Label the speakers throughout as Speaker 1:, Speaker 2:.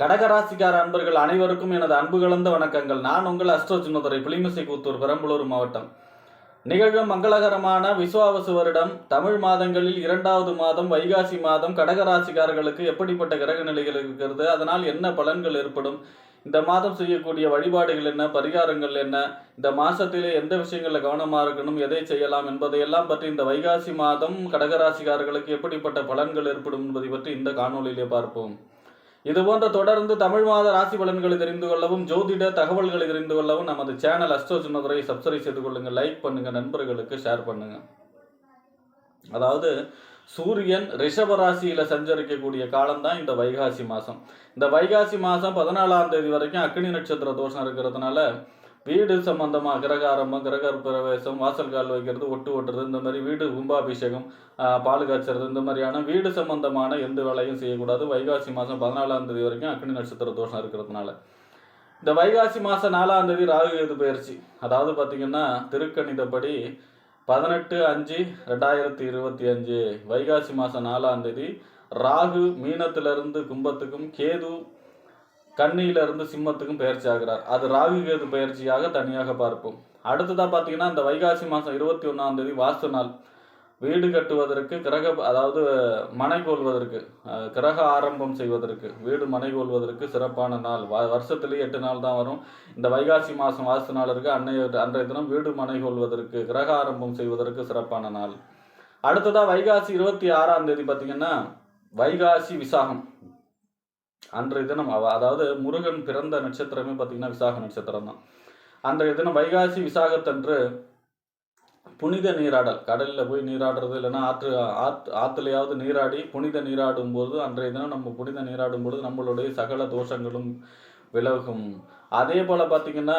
Speaker 1: கடகராசிக்கார அன்பர்கள் அனைவருக்கும் எனது அன்பு கலந்த வணக்கங்கள். நான் உங்கள் அஸ்ட்ரோ சின்னதுரை புலிமிசை கூத்தூர் பெரம்பலூர் மாவட்டம். நிகழும் மங்களகரமான விசுவாவசு வருடம். தமிழ் மாதங்களில் இரண்டாவது மாதம் வைகாசி மாதம் கடகராசிக்காரர்களுக்கு எப்படிப்பட்ட கிரக நிலைகள் இருக்கிறது அதனால் என்ன பலன்கள் ஏற்படும் இந்த மாதம் செய்யக்கூடிய வழிபாடுகள் என்ன பரிகாரங்கள் என்ன இந்த மாசத்திலே எந்த விஷயங்களில் கவனமாக இருக்கணும் எதை செய்யலாம் என்பதையெல்லாம் பற்றி இந்த வைகாசி மாதம் கடகராசிக்காரர்களுக்கு எப்படிப்பட்ட பலன்கள் ஏற்படும் என்பதை பற்றி இந்த காணொலியிலே பார்ப்போம். இது போன்ற தொடர்ந்து தமிழ் மாத ராசி பலன்களை தெரிந்து கொள்ளவும் ஜோதிட தகவல்களை தெரிந்து கொள்ளவும் நமது சேனல் அஸ்ட்ரோ சின்னதுரை சப்ஸ்கிரைப் செய்து கொள்ளுங்கள் லைக் பண்ணுங்கள் நண்பர்களுக்கு ஷேர் பண்ணுங்கள் அதாவது சூரியன் ரிஷப ராசியில சஞ்சரிக்கக்கூடிய காலம்தான் இந்த வைகாசி மாதம் இந்த வைகாசி மாதம் பதினாலாம் தேதி வரைக்கும் அக்னி நட்சத்திர தோஷம் இருக்கிறதுனால வீடு சம்மந்தமாக கிரக கிரக பிரவேசம் வாசல் கால் வைக்கிறது ஒட்டு ஓட்டுறது இந்த மாதிரி வீடு கும்பாபிஷேகம் பால் காய்ச்சறது இந்த மாதிரியான வீடு சம்பந்தமான எந்த வேலையும் செய்யக்கூடாது. வைகாசி மாதம் பதினாலாம் தேதி வரைக்கும் அக்னி நட்சத்திர தோஷம் இருக்கிறதுனால. இந்த வைகாசி மாதம் நாலாம் தேதி ராகு கேது பயிற்சி. அதாவது பார்த்தீங்கன்னா திருக்கணிதப்படி பதினெட்டு அஞ்சு ரெண்டாயிரத்தி இருபத்தி அஞ்சு வைகாசி மாதம் நாலாம் தேதி ராகு மீனத்திலிருந்து கும்பத்துக்கும் கேது கண்ணியிலிருந்து சிம்மத்துக்கும் பயிற்சி ஆகிறார். அது ராகு கேது பயிற்சியாக தனியாக பார்ப்போம். அடுத்ததாக பார்த்தீங்கன்னா இந்த வைகாசி மாதம் இருபத்தி ஒன்றாம் தேதி வாஸ்து நாள். வீடு கட்டுவதற்கு கிரக அதாவது மனை கொள்வதற்கு கிரக ஆரம்பம் செய்வதற்கு வீடு மனை கொள்வதற்கு சிறப்பான நாள். வ- வருஷத்துலேயே எட்டு நாள் தான் வரும். இந்த வைகாசி மாதம் வாஸ்து நாள் இருக்குது அன்னைய அன்றைய தினம் வீடு மனை கொள்வதற்கு கிரக ஆரம்பம் செய்வதற்கு சிறப்பான நாள். அடுத்ததாக வைகாசி இருபத்தி ஆறாம் தேதி பார்த்திங்கன்னா வைகாசி விசாகம். அன்றைய தினம் அவ- அதாவது முருகன் பிறந்த நட்சத்திரமே பார்த்தீங்கன்னா விசாக நட்சத்திரம் தான். அன்றைய தினம் வைகாசி விசாகத்தன்று புனித நீராடல் கடலில் போய் நீராடுறது இல்லைன்னா ஆற்று ஆற்று ஆற்றுலையாவது நீராடி புனித நீராடும் போது அன்றைய தினம் நம்ம புனித நீராடும் பொழுது நம்மளுடைய சகல தோஷங்களும் விலகும். அதே போல் பார்த்தீங்கன்னா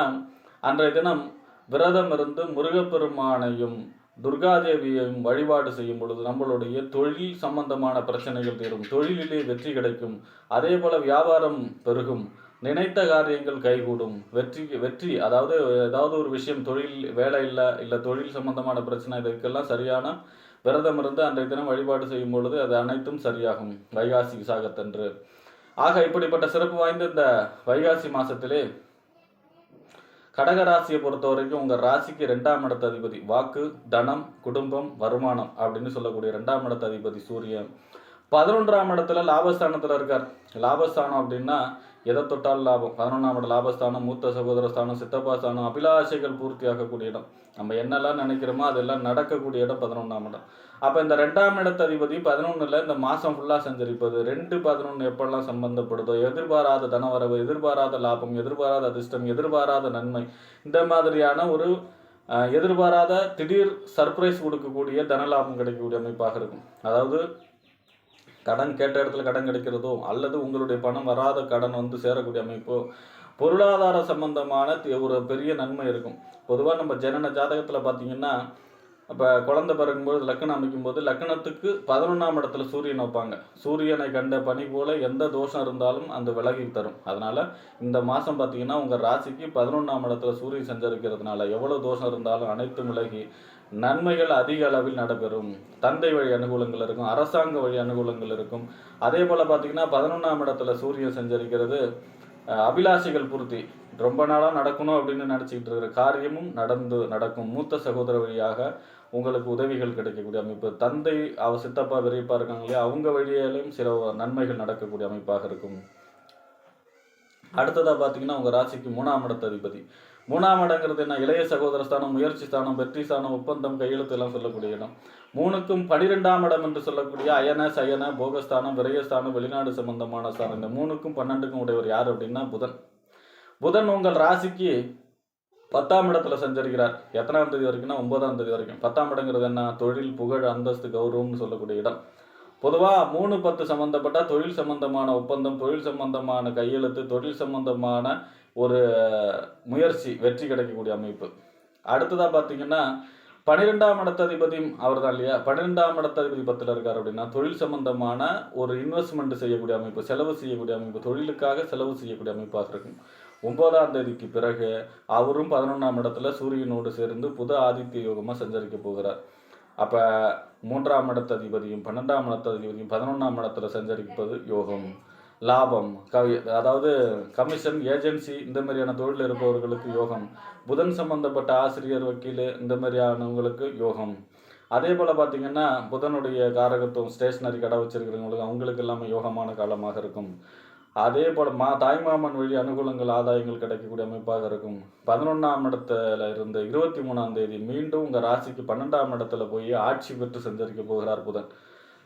Speaker 1: அன்றைய தினம் விரதம் இருந்து முருகப்பெருமானையும் துர்காதேவியையும் வழிபாடு செய்யும் பொழுது நம்மளுடைய தொழில் சம்பந்தமான பிரச்சனைகள் தீரும். தொழிலிலே வெற்றி கிடைக்கும். அதே போல வியாபாரம் பெருகும். நினைத்த காரியங்கள் கைகூடும். வெற்றி வெற்றி அதாவது ஏதாவது ஒரு விஷயம் தொழில் வேலை இல்லை இல்லை தொழில் சம்பந்தமான பிரச்சனை இதுக்கெல்லாம் சரியான விரதம் இருந்து அன்றைய தினம் வழிபாடு செய்யும் பொழுது அது அனைத்தும் சரியாகும். வைகாசி விசாகத்தன்று. ஆக இப்படிப்பட்ட சிறப்பு வாய்ந்த இந்த வைகாசி கடக ராசியை பொறுத்த வரைக்கும் உங்கள் ராசிக்கு ரெண்டாம் இடத்த அதிபதி வாக்கு தனம் குடும்பம் வருமானம் அப்படின்னு சொல்லக்கூடிய ரெண்டாம் இடத்த அதிபதி சூரியன். பதினொன்றாம் இடத்துல லாபஸ்தானத்தில் இருக்கார். லாபஸ்தானம் அப்படின்னா எதை தொட்டால் லாபம்? பதினொன்றாம் இடம் லாபஸ்தானம் மூத்த சகோதர ஸ்தானம் சித்தப்பா ஸ்தானம் அபிலாஷைகள் பூர்த்தி ஆகக்கூடிய இடம். நம்ம என்னெல்லாம் நினைக்கிறோமோ அதெல்லாம் நடக்கக்கூடிய இடம் பதினொன்றாம் இடம். அப்போ இந்த ரெண்டாம் இடத்ததிபதி பதினொன்றில் இந்த மாதம் ஃபுல்லாக சஞ்சரிப்பது ரெண்டு பதினொன்று எப்பெல்லாம் சம்பந்தப்படுதோ எதிர்பாராத தனவரவு எதிர்பாராத லாபம் எதிர்பாராத அதிர்ஷ்டம் எதிர்பாராத நன்மை இந்த மாதிரியான ஒரு எதிர்பாராத திடீர் சர்ப்ரைஸ் கொடுக்கக்கூடிய தனலாபம் கிடைக்கக்கூடிய அமைப்பாக இருக்கும். அதாவது கடன் கேட்ட இடத்துல கடன் கிடைக்கிறதோ அல்லது உங்களுடைய பணம் வராத கடன் வந்து சேரக்கூடிய அமைப்போ பொருளாதார சம்பந்தமான ஒரு பெரிய நன்மை இருக்கும். பொதுவாக நம்ம ஜனன ஜாதகத்தில் பார்த்தீங்கன்னா அப்போ குழந்தை பிறக்கும்போது லக்கணம் அமைக்கும்போது லக்கணத்துக்கு பதினொன்றாம் இடத்துல சூரியன் வைப்பாங்க. சூரியனை கண்ட பனி போல எந்த தோஷம் இருந்தாலும் அந்த விலகி தரும். அதனால் இந்த மாதம் பார்த்தீங்கன்னா உங்கள் ராசிக்கு பதினொன்றாம் இடத்துல சூரியன் சஞ்சரிக்கிறதுனால எவ்வளோ தோஷம் இருந்தாலும் அனைத்தும் விலகி நன்மைகள் அதிக அளவில் நடைபெறும். தந்தை வழி அனுகூலங்கள் இருக்கும் அரசாங்க வழி அனுகூலங்கள் இருக்கும். அதே போல் பார்த்தீங்கன்னா பதினொன்றாம் இடத்துல சூரியன் சஞ்சரிக்கிறது அபிலாஷைகள் பூர்த்தி. ரொம்ப நாளாக நடக்கணும் அப்படின்னு நினச்சிக்கிட்டு இருக்கிற காரியமும் நடந்து நடக்கும். மூத்த சகோதர வழியாக உங்களுக்கு உதவிகள் கிடைக்கக்கூடிய அமைப்பு. தந்தை அவ சித்தப்பா பெரியப்பா இருக்காங்க இல்லையா அவங்க வழியாலையும் சில நன்மைகள் நடக்கக்கூடிய அமைப்பாக இருக்கும். அடுத்ததாக பார்த்தீங்கன்னா உங்கள் ராசிக்கு மூணாம் இடத்து அதிபதி. மூணாம் இடங்கிறது என்ன? இளைய சகோதர ஸ்தானம் முயற்சி ஸ்தானம் வெற்றி ஸ்தானம் ஒப்பந்தம் கையெழுத்து எல்லாம் சொல்லக்கூடிய இடம். மூணுக்கும் பனிரெண்டாம் இடம் என்று சொல்லக்கூடிய அயன சயன போகஸ்தானம் விரயஸ்தானம் வெளிநாடு சம்பந்தமான ஸ்தானம். இந்த மூணுக்கும் பன்னெண்டுக்கும் உடையவர் யார் அப்படின்னா புதன். புதன் உங்கள் ராசிக்கு பத்தாம் இடத்துல சஞ்சரிக்கிறார் எத்தனாம் தேதி வரைக்கும்னா ஒன்பதாம் தேதி வரைக்கும். பத்தாம் இடங்கிறது என்ன? தொழில் புகழ் அந்தஸ்து கௌரவம்னு சொல்லக்கூடிய இடம். பொதுவாக மூணு பத்து சம்பந்தப்பட்ட தொழில் சம்பந்தமான ஒப்பந்தம் தொழில் சம்பந்தமான கையெழுத்து தொழில் சம்பந்தமான ஒரு முயற்சி வெற்றி கிடைக்கக்கூடிய அமைப்பு. அடுத்ததாக பார்த்தீங்கன்னா பன்னிரெண்டாம் இடத்ததிபதியும் அவர் தான் இல்லையா? பன்னிரெண்டாம் இடத்ததிபதி பத்தில் இருக்கார் அப்படின்னா தொழில் சம்பந்தமான ஒரு இன்வெஸ்ட்மெண்ட் செய்யக்கூடிய அமைப்பு செலவு செய்யக்கூடிய அமைப்பு தொழிலுக்காக செலவு செய்யக்கூடிய அமைப்பாக இருக்கும். ஒன்பதாம் தேதிக்கு பிறகு அவரும் பதினொன்றாம் இடத்துல சூரியனோடு சேர்ந்து புத ஆதித்ய யோகமாக சஞ்சரிக்க போகிறார். அப்போ மூன்றாம் இடத்ததிபதியும் பன்னெண்டாம் இடத்ததிபதியும் பதினொன்றாம் இடத்துல சஞ்சரிப்பது யோகம். லாபம் கவி அதாவது கமிஷன் ஏஜென்சி இந்த மாதிரியான தொழில் இருப்பவர்களுக்கு யோகம். புதன் சம்பந்தப்பட்ட ஆசிரியர் வக்கீல் இந்த மாதிரியானவங்களுக்கு யோகம். அதே போல் பார்த்தீங்கன்னா புதனுடைய காரகத்துவம் ஸ்டேஷ்னரி கடை வச்சிருக்கிறவங்களுக்கு அவங்களுக்கு எல்லாமே யோகமான காலமாக இருக்கும். அதே போல் மா தாய்மாமன் வழி அனுகூலங்கள் ஆதாயங்கள் கிடைக்கக்கூடிய அமைப்பாக இருக்கும். பதினொன்றாம் இடத்துல இருந்த இருபத்தி மூணாம் தேதி மீண்டும் உங்கள் ராசிக்கு பன்னெண்டாம் இடத்துல போய் ஆட்சி பெற்று சஞ்சரிக்க போகிறார் புதன்.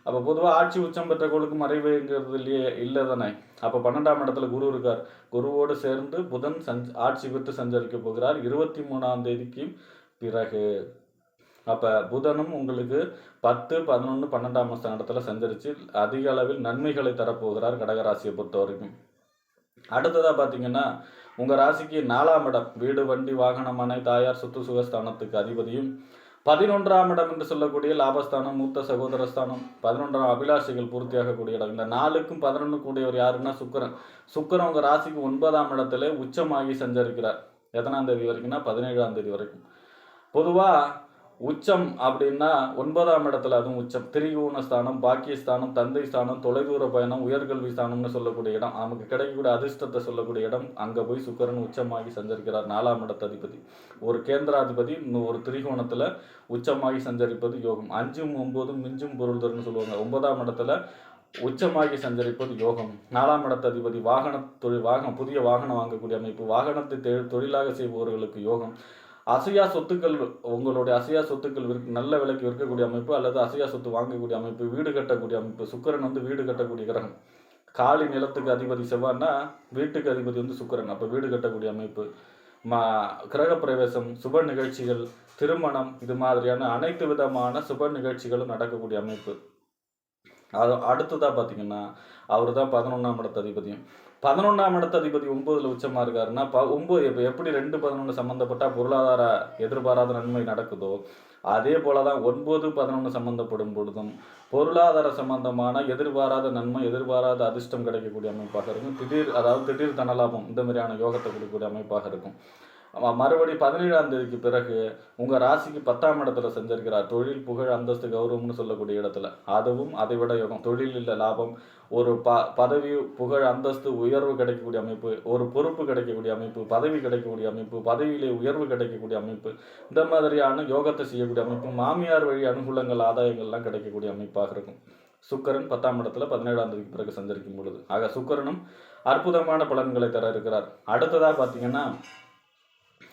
Speaker 1: அப்போ பொதுவாக ஆட்சி உச்சம் பெற்ற கோளுக்கு மறைவுங்கிறது இல்லையே இல்லை தானே? அப்போ பன்னெண்டாம் இடத்துல குரு இருக்கார். குருவோடு சேர்ந்து புதன் சஞ்ச் ஆட்சி பெற்று சஞ்சரிக்க போகிறார். இருபத்தி மூணாம் தேதிக்கு பிறகு. அப்போ புதனும் உங்களுக்கு பத்து பதினொன்று பன்னெண்டாம் ஸ்தானத்தில் சஞ்சரித்து அதிக அளவில் நன்மைகளை தரப்போகிறார் கடகராசியை பொறுத்த வரைக்கும் அடுத்ததாக பார்த்தீங்கன்னா உங்கள் ராசிக்கு நாலாம் இடம் வீடு வண்டி வாகனம் மனை தாயார் சுத்து சுகஸ்தானத்துக்கு அதிபதியும் பதினொன்றாம் இடம் என்று சொல்லக்கூடிய லாபஸ்தானம் மூத்த சகோதரஸ்தானம் பதினொன்றாம் அபிலாஷைகள் பூர்த்தியாகக்கூடிய இடம். இந்த நாலுக்கும் பதினொன்று கூடியவர் யாருன்னா சுக்கரன். சுக்கரன் உங்கள் ராசிக்கு ஒன்பதாம் இடத்துல உச்சமாகி சஞ்சரிக்கிறார். எத்தனாம் தேதி வரைக்கும்னா? பதினேழாம் தேதி வரைக்கும். பொதுவாக உச்சம் அப்படின்னா ஒன்பதாம் இடத்துல அதுவும் உச்சம். திரிகோண ஸ்தானம் பாக்கியஸ்தானம் தந்தை ஸ்தானம் தொலைதூர பயணம் உயர்கல்வி ஸ்தானம்னு சொல்லக்கூடிய இடம். நமக்கு கிடைக்கக்கூடிய அதிர்ஷ்டத்தை சொல்லக்கூடிய இடம். அங்கே போய் சுக்கரன் உச்சமாகி சஞ்சரிக்கிறார். நாலாம் இடத்து அதிபதி ஒரு கேந்திராதிபதி இன்னும் ஒரு திரிகோணத்தில் உச்சமாகி சஞ்சரிப்பது யோகம். அஞ்சும் ஒன்பதும் மிஞ்சும் பொருள் தருன்னு சொல்லுவாங்க. ஒன்பதாம் இடத்துல உச்சமாகி சஞ்சரிப்பது யோகம். நாலாம் இடத்து அதிபதி வாகன தொழில் வாகனம் புதிய வாகனம் வாங்கக்கூடிய அமைப்பு. வாகனத்தை தொழிலாக செய்பவர்களுக்கு யோகம். அசையா சொத்துக்கள் உங்களுடைய அசையா சொத்துக்கள் விற்க நல்ல விலைக்கு விற்கக்கூடிய அமைப்பு அல்லது அசையா சொத்து வாங்கக்கூடிய அமைப்பு வீடு கட்டக்கூடிய அமைப்பு சுக்கிரன் வந்து வீடு கட்டக்கூடிய கிரகம். காலி நிலத்துக்கு அதிபதி செவ்வான்னா வீட்டுக்கு அதிபதி வந்து சுக்கிரன். அப்போ வீடு கட்டக்கூடிய அமைப்பு மா கிரக பிரவேசம் சுப நிகழ்ச்சிகள் திருமணம் இது மாதிரியான அனைத்து விதமான சுப நிகழ்ச்சிகளும் நடக்கக்கூடிய அமைப்பு. அது அடுத்ததாக பார்த்தீங்கன்னா அவர் தான் பதினொன்றாம் இடத்து அதிபதியும். பதினொன்றாம் இடத்து அதிபதி ஒன்பதுல உச்சமா இருக்காருன்னா ப ஒன்பது இப்போ எப்படி ரெண்டு பதினொன்று சம்மந்தப்பட்டா பொருளாதார எதிர்பாராத நன்மை நடக்குதோ அதே போல தான் ஒன்பது பதினொன்று சம்மந்தப்படும் பொழுதும் பொருளாதார சம்பந்தமான எதிர்பாராத நன்மை எதிர்பாராத அதிர்ஷ்டம் கிடைக்கக்கூடிய அமைப்பாக இருக்கும். திடீர் அதாவது திடீர் தனலாபம் இந்த மாதிரியான யோகத்தை கொடுக்கக்கூடிய அமைப்பாக இருக்கும். மறுபடி பதினேழாம் தேதிக்கு பிறகு உங்கள் ராசிக்கு பத்தாம் இடத்துல செஞ்சிருக்கிறார் தொழில் புகழ் அந்தஸ்து கௌரவம்னு சொல்லக்கூடிய இடத்துல. அதுவும் அதை விட யோகம். இல்லை லாபம். ஒரு ப பதவி புகழ் அந்தஸ்து உயர்வு கிடைக்கக்கூடிய அமைப்பு. ஒரு பொறுப்பு கிடைக்கக்கூடிய அமைப்பு. பதவி கிடைக்கக்கூடிய அமைப்பு. பதவியிலே உயர்வு கிடைக்கக்கூடிய அமைப்பு. இந்த மாதிரியான யோகத்தை செய்யக்கூடிய அமைப்பு. மாமியார் வழி அனுகூலங்கள் ஆதாயங்கள்லாம் கிடைக்கக்கூடிய அமைப்பாக இருக்கும். சுக்கரன் பத்தாம் இடத்துல பதினேழாம் தேதிக்கு பிறகு சஞ்சரிக்கும் பொழுது. ஆக சுக்கரனும் அற்புதமான பலன்களை தர இருக்கிறார். அடுத்ததாக பார்த்தீங்கன்னா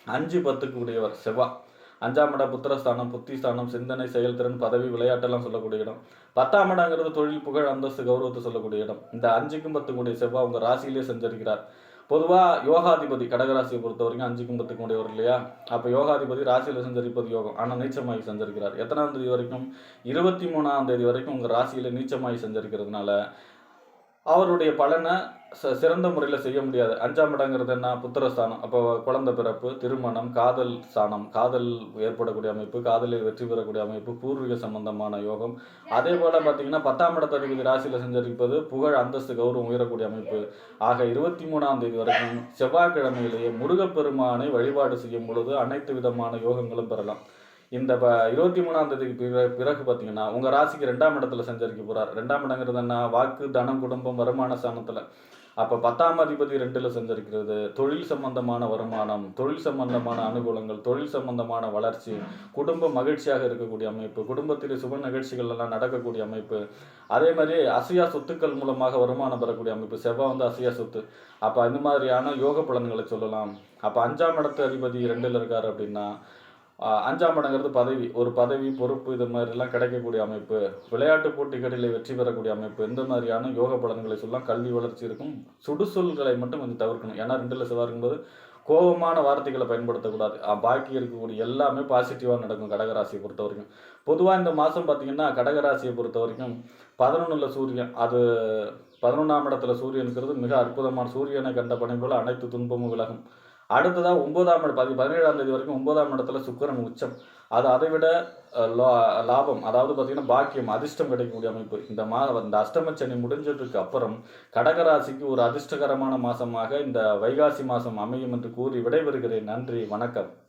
Speaker 1: அஞ்சு பத்துக்கு உடையவர் செவ்வாய் அஞ்சாம் இடம் புத்திரஸ்தானம் புத்திஸ்தானம் சிந்தனை செயல்திறன் பதவி விளையாட்டெல்லாம் சொல்லக்கூடிய இடம். பத்தாம் இடங்கிறது தொழில் புகழ் அந்தஸ்து கௌரவத்தை சொல்லக்கூடிய இடம். இந்த அஞ்சுக்கும் பத்துக்குடைய செவ்வாய் உங்கள் ராசியிலே செஞ்சிருக்கிறார் பொதுவாக யோகாதிபதி கடகராசியை பொறுத்த வரைக்கும் அஞ்சுக்கும் பத்துக்கும் உடையவர் இல்லையா? அப்போ யோகாதிபதி ராசியில் சஞ்சரிப்பது யோகம். ஆனால் நீச்சமாகி செஞ்சிருக்கிறார் எத்தனாம் தேதி வரைக்கும்? இருபத்தி மூணாம் தேதி வரைக்கும் உங்கள் ராசியில் நீச்சமாகி செஞ்சிருக்கிறதுனால அவருடைய பலனை ச- சிறந்த முறையில் செய்ய முடியாது. அஞ்சாம் இடங்கிறது என்ன? புத்திரஸ்தானம். அப்போ குழந்தை பிறப்பு திருமணம் காதல் ஸ்தானம். காதல் ஏற்படக்கூடிய அமைப்பு காதலில் வெற்றி பெறக்கூடிய அமைப்பு பூர்வீக சம்பந்தமான யோகம். அதே போல் பார்த்தீங்கன்னா பத்தாம் இடத்த அதிபதி ராசியில் செஞ்சிருப்பது புகழ் அந்தஸ்து கௌரவம் உயரக்கூடிய அமைப்பு. ஆக இருபத்தி மூணாம் தேதி வரைக்கும் செவ்வாய்க்கிழமையிலேயே முருகப்பெருமானை வழிபாடு செய்யும் பொழுது அனைத்து விதமான யோகங்களும் பெறலாம். இந்த ப இருபத்தி மூணாம் தேதிக்கு பிறகு பார்த்தீங்கன்னா உங்கள் ராசிக்கு ரெண்டாம் இடத்துல சஞ்சரிக்க போகிறார் ரெண்டாம் இடங்கிறது என்ன? வாக்கு தனம் குடும்பம் வருமான ஸ்தானத்தில் அப்போ பத்தாம் அதிபதி ரெண்டில் சஞ்சரிக்கிறது. தொழில் சம்பந்தமான வருமானம் தொழில் சம்பந்தமான அனுகூலங்கள் தொழில் சம்பந்தமான வளர்ச்சி குடும்ப மகிழ்ச்சியாக இருக்கக்கூடிய அமைப்பு குடும்பத்தில் சுப நிகழ்ச்சிகள் எல்லாம் நடக்கக்கூடிய அமைப்பு. அதே மாதிரி அசையா சொத்துக்கள் மூலமாக வருமானம் பெறக்கூடிய அமைப்பு. செவ்வாய் வந்து அசையா சொத்து. அப்போ இந்த மாதிரியான யோக பலன்களை சொல்லலாம். அப்போ அஞ்சாம் இடத்து அதிபதி ரெண்டில் இருக்கார் அப்படின்னா அஞ்சாம் இடங்கிறது பதவி ஒரு பதவி பொறுப்பு இது மாதிரிலாம் கிடைக்கக்கூடிய அமைப்பு விளையாட்டு போட்டிகளில் வெற்றி பெறக்கூடிய அமைப்பு இந்த மாதிரியான யோக பலன்களை சொல்லலாம். கல்வி வளர்ச்சி இருக்கும். சுடுசொல்களை மட்டும் கொஞ்சம் தவிர்க்கணும். ஏன்னா ரெண்டில் செவ்வாய் இருக்கும்போது கோபமான வார்த்தைகளை பயன்படுத்தக்கூடாது. பாக்கி இருக்கக்கூடிய எல்லாமே பாசிட்டிவாக நடக்கும் கடகராசியை பொறுத்த வரைக்கும். பொதுவாக இந்த மாதம் பார்த்தீங்கன்னா கடகராசியை பொறுத்த வரைக்கும் பதினொன்றில் சூரியன் அது பதினொன்றாம் இடத்துல சூரியனுங்கிறது மிக அற்புதமான சூரியனை கண்ட பணி போல அனைத்து துன்பமும் விலகும். அடுத்ததாக ஒன்பதாம் இடம் பதி பதினேழாம் தேதி வரைக்கும் ஒன்பதாம் இடத்துல சுக்கரன் உச்சம். அது அதை விட லா- லாபம் அதாவது பார்த்தீங்கன்னா பாக்கியம் அதிர்ஷ்டம் கிடைக்கக்கூடிய அமைப்பு. இந்த மா இந்த அஷ்டம சனி முடிஞ்சதுக்கு அப்புறம் கடகராசிக்கு ஒரு அதிர்ஷ்டகரமான மாதமாக இந்த வைகாசி மாதம் அமையும் என்று கூறி விடைபெறுகிறேன். நன்றி வணக்கம்.